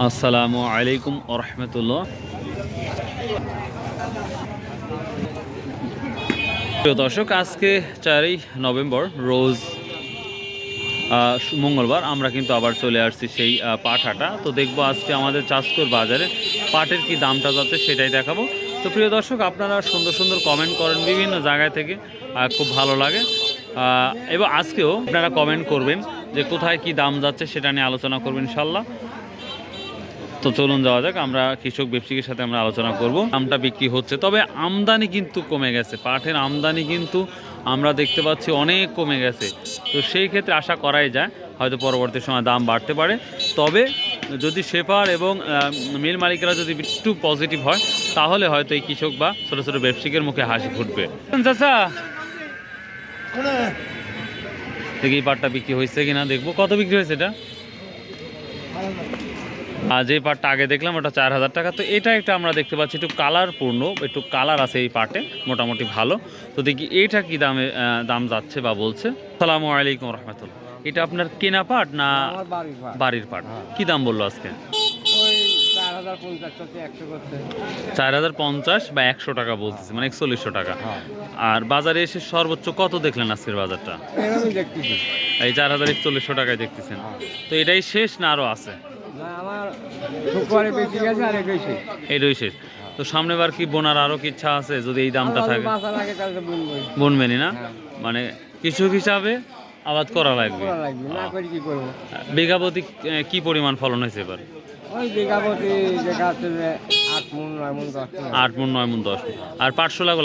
আসসালামু আলাইকুম আরহামতুল্লাহ প্রিয় দর্শক, আজকে চারই নভেম্বর, রোজ মঙ্গলবার আমরা কিন্তু আবার চলে আসছি সেই হাটা তো দেখব আজকে আমাদের চাষকর বাজারে পাটের কি দামটা যাচ্ছে সেটাই দেখাবো। তো প্রিয় দর্শক, আপনারা সুন্দর সুন্দর কমেন্ট করেন বিভিন্ন জায়গায় থেকে খুব ভালো লাগে। এবং আজকেও আপনারা কমেন্ট করবেন যে কোথায় কি দাম যাচ্ছে সেটা নিয়ে আলোচনা করবেন ইনশাল্লাহ। তো চলুন যাওয়া যাক, আমরা কৃষক ব্যবসায়ীর সাথে আমরা আলোচনা করব। আমটা বিক্রি হচ্ছে, তবে আমদানি কিন্তু কমে গেছে, পাটের আমদানি কিন্তু আমরা দেখতে পাচ্ছি অনেক কমে গেছে। তো সেই ক্ষেত্রে আশা করাই যায়, হয়তো পরবর্তী সময় দাম বাড়তে পারে। তবে যদি শেপার এবং মিল মালিকেরা যদি একটু পজিটিভ হয়, তাহলে হয়তো এই কৃষক বা ছোটো ছোটো ব্যবসায়ীর মুখে হাসি ফুটবে। দেখি পাটটা বিক্রি হয়েছে কিনা, দেখব। কত বিক্রি হয়েছে এটা? আর যে পাটটা আগে দেখলাম ওটা চার হাজার টাকা। তো এটা একটা আমরা দেখতে পাচ্ছি একটু কালারপূর্ণ একটু কালার আছে এই পাটে মোটামুটি ভালো। তো দেখি এইটা কি দামে দাম যাচ্ছে বা বলছে? সালামু আলাইকুম রহমতুল্লাহ। এটা আপনার কেনা পাট না বাড়ির। পাট কি দাম বলল আজকে? চার হাজার পঞ্চাশ বা একশো টাকা বলতেছে মানে একচল্লিশশো টাকা। হ্যাঁ। আর বাজারে এসে সর্বোচ্চ কত দেখলেন আজকের বাজারটা? এই চার হাজার একচল্লিশশো টাকায় দেখতেছেন। তো এটাই শেষ না আরও আছে? শুক্রবারে বেশি গেছে আর বেশি। এটাই শেষ তো সামনেবার কি বোনার আরও কি ইচ্ছা আছে? যদি এই দামটা থাকে? বনবেনি না। মানে কৃষক হিসাবে আবাদ করা লাগবে। কি প্রতি কি পরিমাণ ফলন হয়েছে এবার? আট মন নয় মন দশ। আর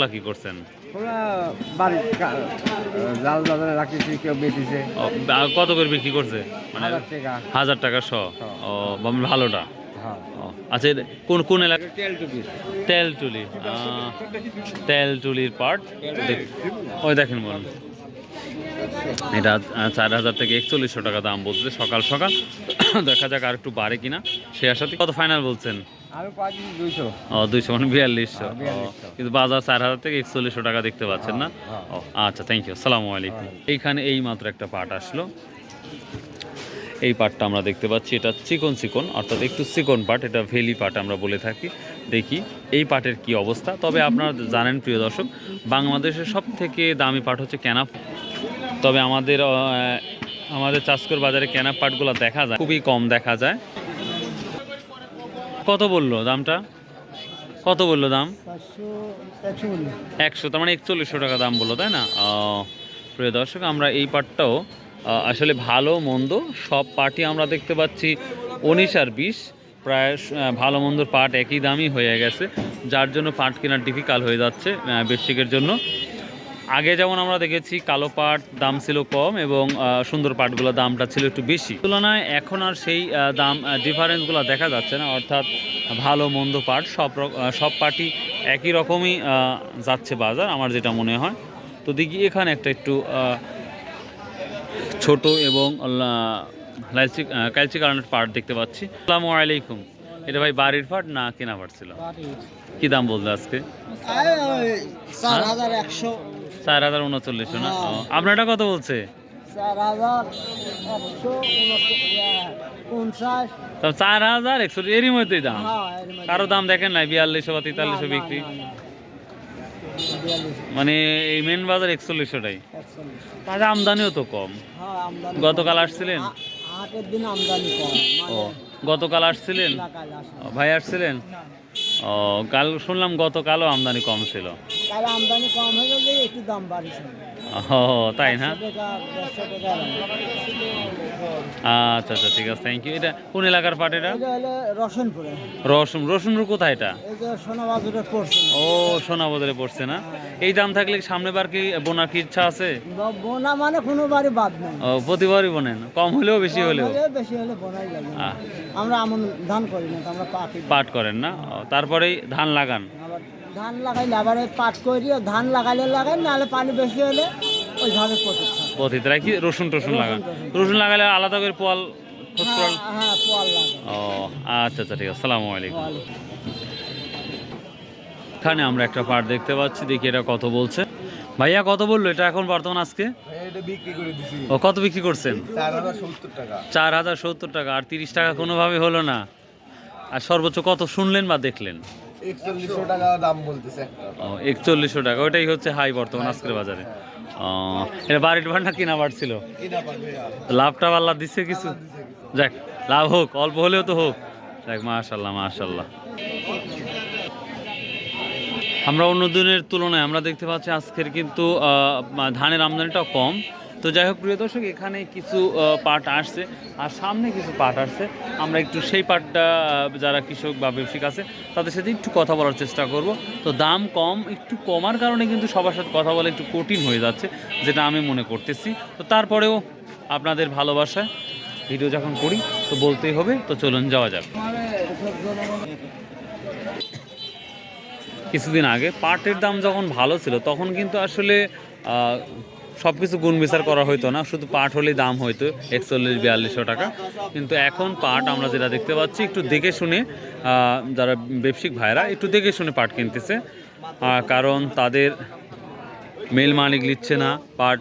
কি করছেন? ওরা বাড়ির কা- বা- কত করে বিক্রি করছে? মানে হাজার টাকা। শ। ও ভালোটা। আচ্ছা কোন কোন এলাকা? তেল তেলটুলি তেলটুলির দেখ- ওই দেখেন বলুন। এটা চার হাজার থেকে একচল্লিশশো টাকা দাম বলছে সকাল সকাল। দেখা যাক আর একটু বাড়ে কিনা। সে আসাতে কত ফাইনাল বলছেন? দুইশো। ও দুইশো মানে বিয়াল্লিশশো। হ্যাঁ, কিন্তু বাজার চার হাজার থেকে একচল্লিশশো টাকা দেখতে পাচ্ছেন না? হ্যাঁ, ও আচ্ছা থ্যাংক ইউ আসসালামু আলাইকুম। এইখানে এই মাত্র একটা পার্ট আসলো। এই পাটটা আমরা দেখতে পাচ্ছি। এটা চিকন চিকন অর্থাৎ একটু চিকন পাট এটা ভেলি পাট আমরা বলে থাকি। দেখি এই পাটের কি অবস্থা। তবে আপনারা জানেন প্রিয় দর্শক বাংলাদেশের সব থেকে দামি পাট হচ্ছে ক্যানাপ তবে আমাদের আমাদের চাষকর বাজারে ক্যানাপ পাটগুলো দেখা যায় খুবই কম দেখা যায়। কত বলল দামটা? কত বলল দাম? একশো তার মানে একচল্লিশশো টাকা দাম বলল তাই না? প্রিয় দর্শক আমরা এই পাটটাও আসলে ভালো, মন্দ, সব পার্টি আমরা দেখতে পাচ্ছি উনিশ আর বিশ। প্রায় ভালো, মন্দর পাট একই দামই হয়ে গেছে, যার জন্য পাট কেনার ডিফিকাল্ট হয়ে যাচ্ছে বেশিকের জন্য। আগে যেমন আমরা দেখেছি, কালো পাট দাম ছিল কম এবং সুন্দর পাটগুলোর দামটা ছিল একটু বেশি। তুলনায় এখন আর সেই দাম ডিফারেন্সগুলো দেখা যাচ্ছে না, অর্থাৎ ভালো, মন্দ পাট সব সব পাটই একই রকমই যাচ্ছে বাজার, আমার যেটা মনে হয়। তো দেখি এখানে একটা একটু ছোট এবং লা- লালচি আহ, কালচি কারণের পাট দেখতে পাচ্ছি আসসালামু আলাইকুম এটা ভাই বাড়ির পাট না কেনা পাট ছিল কি দাম বলতো আজকে চার হাজার উনচল্লিশ না আপনার আপনারটা কত বলছে চার হাজার একশো এরই মধ্যেই দাম হ্যাঁ কারও দাম দেখেন নাই বিয়াল্লিশশো বা তেতাল্লিশশো বিক্রি মানে এই মেন বাজার একচল্লিশশোটাই তাহলে আমদানিও তো কম। হ্যাঁ গতকাল আসছিলেন? কম ও গতকাল আসছিলেন? ভাই আসছিলেন? ও কাল শুনলাম গতকালও আমদানি কম ছিল। আমদানি কম হয়ে গেলে একটু দাম বাড়িয়েছে। ও তাই না? টাকা দেড়শো টাকা আচ্ছা আচ্ছা ঠিক আছে থ্যাংক ইউ এটা কোন এলাকার পাট এটা? এটা রসুন রসুনপুর কোথায় এটা? এই সোনাবাজারে পড়ছে। না? এই দাম থাকলে সামনেবার কি বোনার কি ইচ্ছা আছে? বোনা মানে কোনো বাড়ি বাদ নেই। ও প্রতিবারই বোনেন কম হলেও বেশি হলেও? হলে বেশি হলে বোনাই লাগে। আমরা আমন ধান করি না আমরা পাটি পাট করেন না? তারপরেই ধান লাগান। ধান লাগাইলে আবার এই পাট করি ধান লাগাইলে লাগাই নাহলে পানি বেশি হলে ওইভাবে থাকে পথিতরা কি? রসুন টসুন লাগান রসুন লাগালে আলাদা করে পোয়াল হ্যাঁ হ্যাঁ পোয়াল লাগে। ও আচ্ছা আচ্ছা ঠিক আছে সালামু আলাইকুম। এখানে আমরা একটা পাট দেখতে পাচ্ছি দেখি এটা কত বলছে। ভাইয়া কত বলল এটা এখন বর্তমান আজকে? এটা বিক্রি করে দিছি। ও কত বিক্রি করছেন? চার হাজার সত্তর টাকা। চার হাজার সত্তর টাকা আর তিরিশ টাকা কোনোভাবে হলো না। আর সর্বোচ্চ কত শুনলেন বা দেখলেন? একচল্লিশশো টাকা দাম বলতেছে। ও একচল্লিশশো টাকা ওটাই হচ্ছে হাই বর্তমান আজকের বাজারে। এটা বাড়ির ভান্ডা কিনা বাড়ছিল? লাভটা আল্লাহ দিচ্ছে কিছু? যাক লাভ হোক অল্প হলেও তো হোক। যাক মাশাল্লাহ মাশাল্লাহ আমরা অন্য দিনের তুলনায় আমরা দেখতে পাচ্ছি আজকের কিন্তু ধানের আমদানিটাও কম। তো যাই হোক, প্রিয় দর্শক, এখানে কিছু পাট আসছে আর সামনে কিছু পাট আসছে। আমরা একটু সেই পাটটা যারা কৃষক বা ব্যবসায়িক আছে, তাদের সাথে একটু কথা বলার চেষ্টা করব। তো দাম কম, একটু কমার কারণে কিন্তু সবার সাথে কথা বলা একটু কঠিন হয়ে যাচ্ছে, যেটা আমি মনে করতেছি। তো তারপরেও আপনাদের ভালোবাসায় ভিডিও যখন করি, তো বলতেই হবে, তো চলুন যাওয়া যাক। কিছুদিন আগে পাটের দাম যখন ভালো ছিল, তখন কিন্তু আসলে সব কিছু গুণ বিচার করা হইতো না, শুধু পাট হলেই দাম হইতো, একচল্লিশ, বিয়াল্লিশশো টাকা। কিন্তু এখন পাট আমরা যেটা দেখতে পাচ্ছি, একটু দেখে শুনে যারা ব্যবসায়িক ভাইরা, একটু দেখে শুনে পাট কিনতেছে। কারণ তাদের মেল মালিক নিচ্ছে না পাট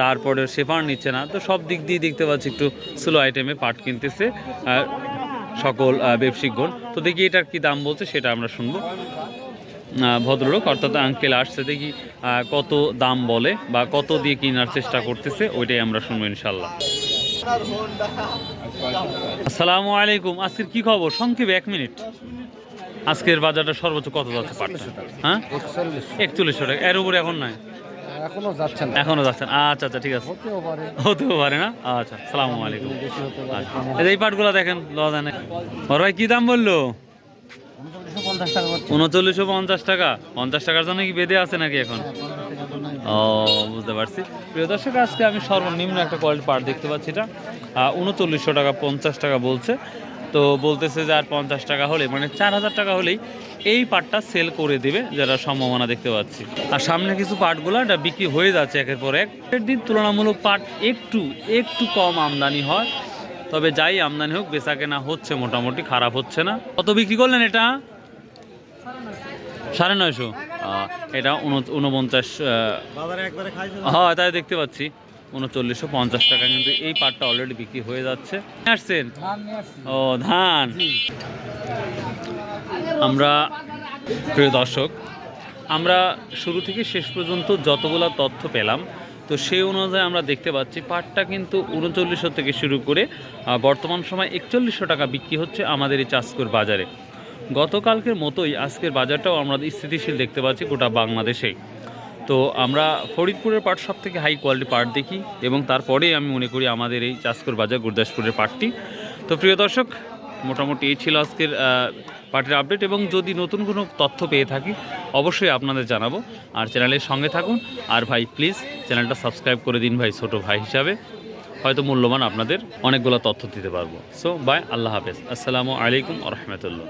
তারপরে শেফার নিচ্ছে না। তো সব দিক দিয়ে দেখতে পাচ্ছি একটু স্লো আইটেমে পাট কিনতেছে সকল ব্যবসায়িকগণ তো দেখি এটার কি দাম বলছে, সেটা আমরা শুনব। ভদ্রলোক অর্থাৎ আঙ্কেল আসছে দেখি কত দাম বলে বা কত দিয়ে কেনার চেষ্টা করতেছে ওইটাই আমরা শুনব ইনশাল্লাহ আসসালামু আলাইকুম। আজকের কি খবর? সংক্ষেপে এক মিনিট। আজকের বাজারটা সর্বোচ্চ কত যাচ্ছে পাটটা হ্যাঁ? একচল্লিশ একচল্লিশশো টাকা। এর উপরে এখন নয় এখনও যাচ্ছে না। এখনও যাচ্ছেন আচ্ছা আচ্ছা ঠিক আছে। হতেও পারে। হতেও পারে না? আচ্ছা সালামু আলাইকুম। আচ্ছা। এই পাটগুলো দেখেন লওয়া যায় না ভাই কি দাম বলল? উনচল্লিশশো পঞ্চাশ টাকা পঞ্চাশ টাকার জন্য কি বেঁধে আছে নাকি এখন? ও, বুঝতে পারছি। প্রিয় দর্শক, আজকে আমি সর্বনিম্ন একটা কোয়ালিটি পাট দেখতে পাচ্ছি এটা। উনচল্লিশশো টাকা, পঞ্চাশ টাকা বলছে। তো বলতেছে যে আর পঞ্চাশ টাকা হলে মানে চার হাজার টাকা হলেই এই পাটটা সেল করে দিবে, যারা সম্ভাবনা দেখতে পাচ্ছি। আর সামনে কিছু পাটগুলো, এটা বিক্রি হয়ে যাচ্ছে একের পর এক। দিন তুলনামূলক পাট একটু একটু কম আমদানি হয়। তবে যাই আমদানি হোক বেচা কেনা হচ্ছে মোটামুটি খারাপ হচ্ছে না। কত বিক্রি করলেন এটা? সাড়ে নয়শো। এটা উনপঞ্চাশ হ্যাঁ তাই দেখতে পাচ্ছি। উনচল্লিশশো পঞ্চাশ টাকা কিন্তু এই পাটটা অলরেডি বিক্রি হয়ে যাচ্ছে। আসছেন? ও ধান। আমরা প্রিয় দর্শক আমরা শুরু থেকে শেষ পর্যন্ত যতগুলো তথ্য পেলাম তো সেই অনুযায়ী আমরা দেখতে পাচ্ছি পাটটা কিন্তু উনচল্লিশশো থেকে শুরু করে বর্তমান সময় একচল্লিশশো টাকা বিক্রি হচ্ছে আমাদের এই চাষকর বাজারে। গতকালকের মতোই আজকের বাজারটাও আমরা স্থিতিশীল দেখতে পাচ্ছি গোটা বাংলাদেশেই তো আমরা ফরিদপুরের পাট সব থেকে হাই কোয়ালিটি পাট দেখি এবং তারপরে আমি মনে করি আমাদের এই চাষকর বাজার গুরদাসপুরের পাটটি। তো প্রিয় দর্শক মোটামুটি এই ছিল আজকের পার্টির আপডেট এবং যদি নতুন কোনো তথ্য পেয়ে থাকি, অবশ্যই আপনাদের জানাব। আর চ্যানেলের সঙ্গে থাকুন। আর ভাই প্লিজ চ্যানেলটা সাবস্ক্রাইব করে দিন ভাই, ছোট ভাই হিসাবে। হয়তো মূল্যবান আপনাদের অনেকগুলো তথ্য দিতে পারব। সো বাই আল্লাহ হাফেজ। আসসালামু আলাইকুম রহমতুল্লাহ।